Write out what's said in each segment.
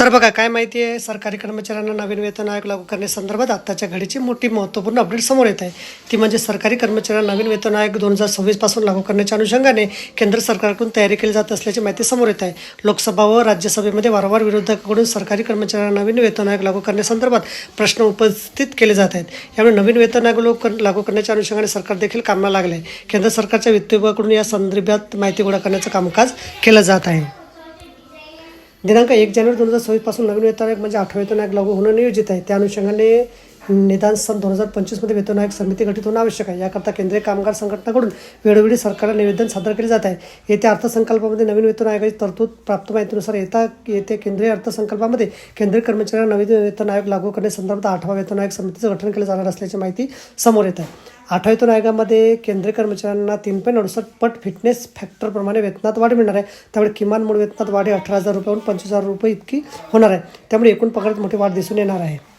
तर बघा काय माहिती आहे? सरकारी कर्मचाऱ्यांना नवीन वेतन आयोग लागू करण्यासंदर्भात आत्ताच्या घडीची मोठी महत्त्वपूर्ण अपडेट समोर येत आहे. ती म्हणजे सरकारी कर्मचाऱ्यांना नवीन वेतन आयोग दोन हजार सव्वीसपासून लागू करण्याच्या अनुषंगाने केंद्र सरकारकडून तयारी केली जात असल्याची माहिती समोर येत आहे. लोकसभा व राज्यसभेमध्ये वारंवार विरोधकाकडून सरकारी कर्मचाऱ्यांना नवीन वेतन आयोग लागू करण्यासंदर्भात प्रश्न उपस्थित केले जात आहेत. यामुळे नवीन वेतन आयोग लोक- लागू करण्याच्या अनुषंगाने सरकार देखील कामाला लागले केंद्र सरकारच्या वित्त विभागाकडून या संदर्भात माहिती गोळा करण्याचं कामकाज केलं जात आहे. दिनांक एक जानेवारी दोन हजार सव्वीसपासून नवीन वेतन आयोग म्हणजे आठवा वेतन आयोग लागू होणं नियोजित आहे. त्या अनुषंगाने निदान सन दोन हजार पंचवीसमध्ये वेतन आयोग समिती गठीत होणं आवश्यक आहे. याकरता केंद्रीय कामगार संघटनाकडून वेळोवेळी सरकारला निवेदन सादर केले जात आहे. येत्या अर्थसंकल्पामध्ये नवीन वेतन आयोगाची तरतूद प्राप्त माहितीनुसार येता येत्या केंद्रीय अर्थसंकल्पामध्ये केंद्रीय कर्मचाऱ्यांना नवीन वेतन आयोग लागू करण्यासंदर्भात आठवा वेतन आयोग समितीचं गठन केलं जाणार असल्याची माहिती समोर येत आहे. आठवतून आयोगामध्ये केंद्रीय कर्मचाऱ्यांना तीन पॉईंट अडुसष्ट पट फिटनेस फॅक्टरप्रमाणे वेतनात वाढ मिळणार आहे. त्यामुळे किमान मूळ वेतनात वाढ अठरा हजार रुपयाहून पंचवीस हजार रुपये इतकी होणार आहे. त्यामुळे एकूण पगारात मोठी वाढ दिसून येणार आहे.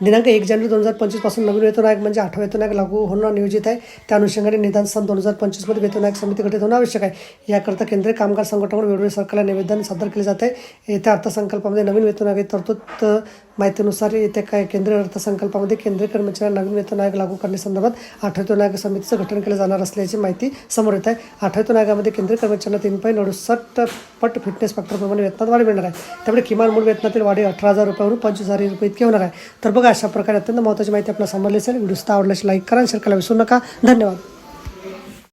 दिनांक एक जानेवारी दोन हजार पंचवीसपासून नवीन वेतन आयोग म्हणजे आठवा वेतन आयोग लागू होणं नियोजित आहे. त्या अनुषंगाने निदान सन दोन हजार पंचवीसमध्ये वेतन आयोग समिती गठीत होणं आवश्यक आहे. याकरता केंद्रीय कामगार संघटनाकडून वेळोवेळी सरकारला निवेदन सादर केले जात. आहे येत्या अर्थसंकल्पामध्ये नवीन वेतन आयोगाची तरतूद माहितीनुसार येत्या काय केंद्रीय अर्थसंकल्पामध्ये केंद्रीय कर्मचाऱ्यांना नवीन वेतन आयोग लागू करण्यासंदर्भात आठव्या नायक आयोग समितीचं गठन केलं जाणार असल्याची माहिती समोर येत आहे. आठव्या नायकामध्ये आयोगामध्ये केंद्रीय कर्मचाऱ्यांना तीन पॉईंट अडुसष्ट पट फिटनेस फॅक्टरप्रमाणे वेतनात वाढ मिळणार आहे. त्यामुळे किमान मूळ वेतनातील वाढी अठरा हजार रुपयावरून पंचवीस हजार रुपये इतकी होणार आहे. तर बघा अशा प्रकारे अत्यंत महत्त्वाची माहिती आपल्याला समजली असेल. व्हिडिओ आवडल्यास लाईक करा शेअर करायला विसरू नका. धन्यवाद.